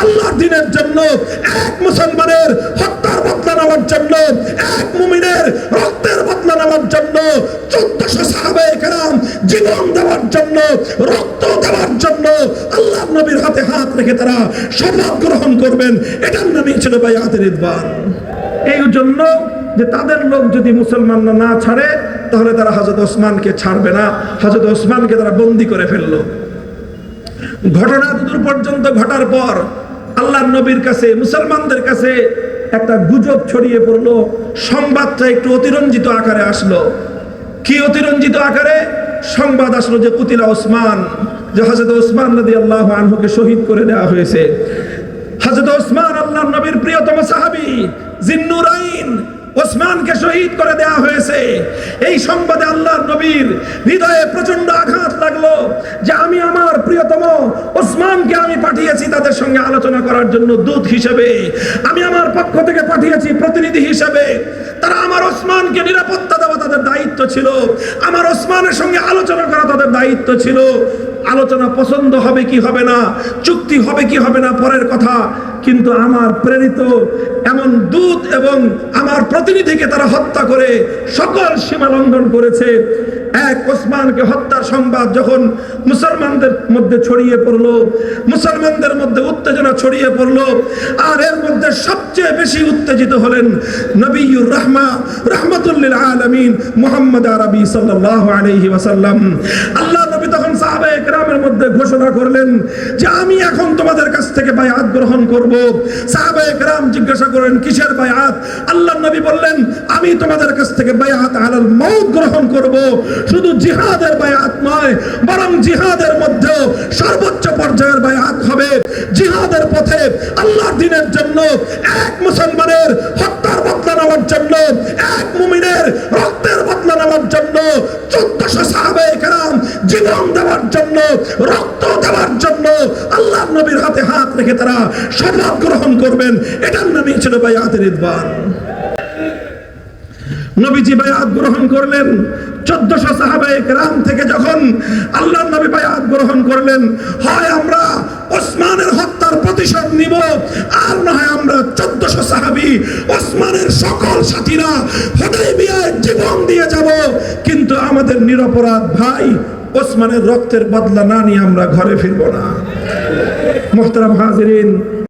আল্লাহর দিনের জন্য, এক মুসলমানের হত্যার বদলা নেওয়ার জন্য, এক মুমিনের রক্তের বদলা নেওয়ার জন্য, চোদ্দশো সাহাবে কেরাম জীবন দেওয়ার জন্য, রক্ত দেওয়ার জন্য আল্লাহ নবীর হাতে হাত রেখে তারা শপথ গ্রহণ করবেন। এটার নামই ছিল ভাই হাতের ইদবান। এই জন্য যে তাদের লোক যদি মুসলমানরা না ছাড়ে, তাহলে তারা হজরত ওসমানকে ছাড়বে না। হজরত ওসমানকে তারা বন্দি করে ফেলল। ঘটনা দূর পর্যন্ত ঘটার পর আল্লাহ নবীর কাছে, মুসলমানদের কাছে একটা গুজব ছড়িয়ে পড়ল। সংবাদটা একটু অতিরঞ্জিত আকারে আসলো। কি অতিরঞ্জিত আকারে? সংবাদ আসলো যে কুতিলা ওসমান, যে হজরত ওসমান নদী আল্লাহ আনহুকে শহীদ করে দেওয়া হয়েছে। হজরত ওসমান আল্লাহ নবীর প্রিয়তম সাহাবী জিন্নুরাইন ওসমানকে শহীদ করে দেয়া হয়েছে। এই সংবাদে আল্লাহর নবীর হৃদয়ে প্রচণ্ড আঘাত লাগল যে আমি আমার প্রিয়তম ওসমানকে আমি পাঠিয়েছি তাদের সঙ্গে আলোচনা করার জন্য দূত হিসেবে। আমি আমার পক্ষ থেকে পাঠিয়েছি প্রতিনিধি হিসেবে। তারা আমার ওসমানকে নিরাপত্তা দেওয়া তাদের দায়িত্ব ছিল। আমার ওসমানের সঙ্গে আলোচনা করা তাদের দায়িত্ব ছিল। আলোচনা পছন্দ হবে কি হবে না, চুক্তি হবে কি হবে না, পরের কথা। কিন্তু আমার প্রেরিত এমন দূত এবং আমার প্রতিনিধিকে তারা হত্যা করে সকল সীমা লঙ্ঘন করেছে। এক ওসমানকে হত্যার সংবাদ যখন মুসলমানদের মধ্যে ছড়িয়ে পড়ল, মুসলমানদের মধ্যে উত্তেজনা ছড়িয়ে পড়ল, আর এর মধ্যে সবচেয়ে বেশি উত্তেজিত হলেন নবীর রহমা রহমতুল্লিল আলমিন মোহাম্মদ আরবি সাল্লাহ আলহি ওয়াসাল্লাম। আল্লাহ একরামের মধ্যে ঘোষণা করলেন যে আমি এখন তোমাদের কাছ থেকে বায়াত গ্রহণ করব। একরাম জিজ্ঞাসা কিসের বায়াত? আল্লাহ নবী বললেন, আমি তোমাদের কাছ থেকে বায়াত আলাল গ্রহণ করব। শুধু জিহাদের বায়াত নয়, বরং জিহাদের মধ্যেও সর্বোচ্চ পর্যায়ের বায়াত হবে। জিহাদের পথে আল্লাহর দিনের জন্য এক মুসলমানের হত্যার বদলা নেওয়ার জন্য এক মুমিনের রক্তের বদলা নেওয়ার জন্য চোদ্দশো সাহাবে কেরাম জীবন দেওয়ার জন্য, রক্ত দেওয়ার জন্য আল্লাহ নবীর হাতে হাত রেখে তারা শপথ গ্রহণ করবেন। এটার নামই ছিল হাতের ইদবান নবীজি বায়াত গ্রহণ করলেন। চোদ্দশো সাহাবায়ে কেরাম থেকে যখন আল্লাহ নবী বায়াত গ্রহণ করলেন, হয় আমরা ওসমানের হত্যার প্রতিশোধ নিব, আর না হয় আমরা চোদ্দশো সাহাবি ওসমানের সকল সাথীরা হুদাইবিয়ায় জীবন দিয়ে যাব। কিন্তু আমাদের নিরপরাধ ভাই ওসমানের রক্তের বদলা না নিয়ে আমরা ঘরে ফিরব না। মোহতারাম হাজিরিন